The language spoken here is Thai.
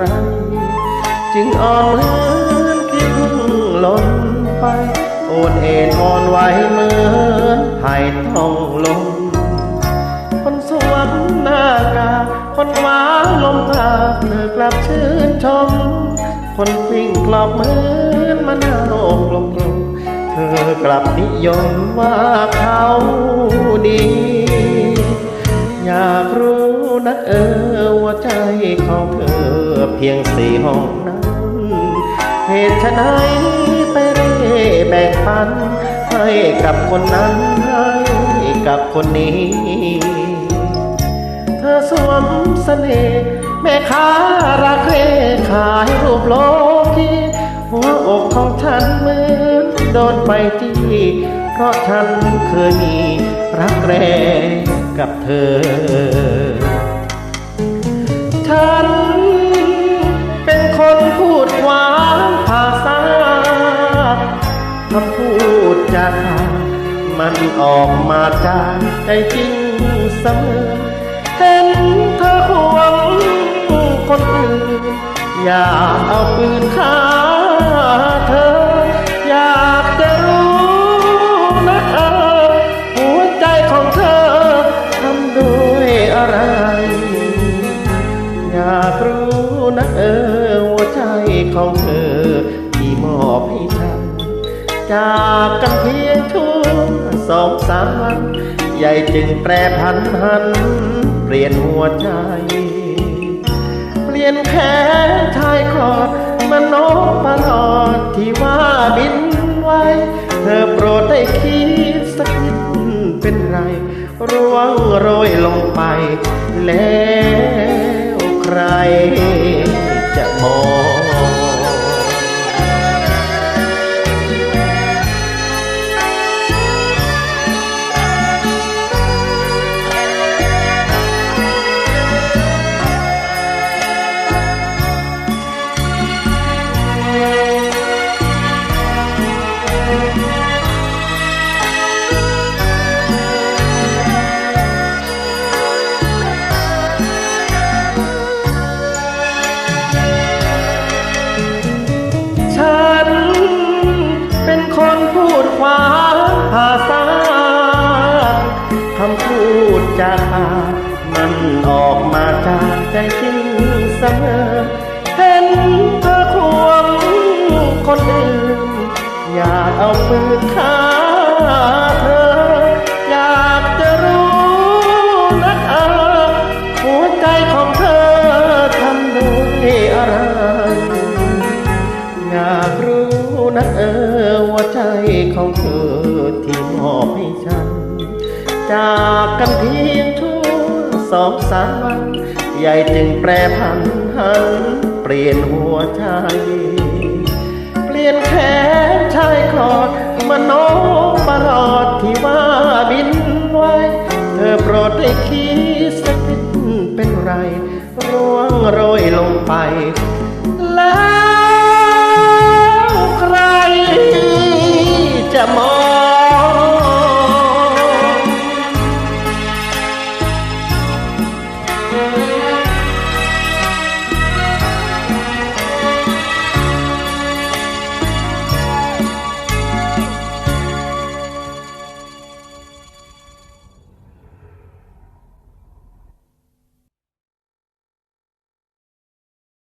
ร จึงอ่อนเหินที่พึ่งหล่นไป โอนเอ็นอ่อนไหวเหมือนหายต้องลมคนสวนหน้ากา คนว้าลมพาเธอกลับชื่นชม คนวิ่งกลอบเหมือนมะนาวกลมกลมเธอกลับนิยมว่าเขาดี เพียงสี่ห้องนั้นเหตุไฉนไปเร่แบ่งปัน ให้กับคนนั้นให้กับคนนี้ เธอสวมเสน่ห์แม่ค้าราเคขายรูปโลกีหัวอกของฉันเหมือนโดนไฟจี้เพราะฉันเคยมีรักแรกกับเธอ ฉัน จามันออกมาจากใจจริงเสมอ เห็นเธอควงคนอื่น อยากเอาปืนฆ่าเธอ อยากจะรู้นะเออหัวใจของเธอทำด้วยอะไร อยากรู้นะเออหัวใจของเธอที่มอบให้ฉัน จากกันเพียงชั่วสองสามวันใหญ่จึงแปรพันหัน เปลี่ยนหัวใจ เปลี่ยนแผลชายคอดมันนกประหลอดที่ว่าบินไว้ เธอโปรดได้คิดสักนิดเป็นไร ร่วงโรยลงไปแล้ว ภาษาคำพูดจากปากมันออกมาจากใจจริงเสมอเห็นเธอควงคนอื่น อยากเอาปืนฆ่าเธอ อยากจะรู้นะเออหัวใจของเธอทำด้วยอะไร อยากรู้นะเออ ที่มอบให้ฉัน จากกันเพียงชั่วสองสามวันใหญ่จึงแปรผันหันเปลี่ยนหัวใจ เปลี่ยนแขนชายคลอดมาน้องประหลอดที่ว่าบินไวเธอโปรดได้คิดสักนิดเป็นไร ร่วงโรยลงไป แล้วใครจะมอง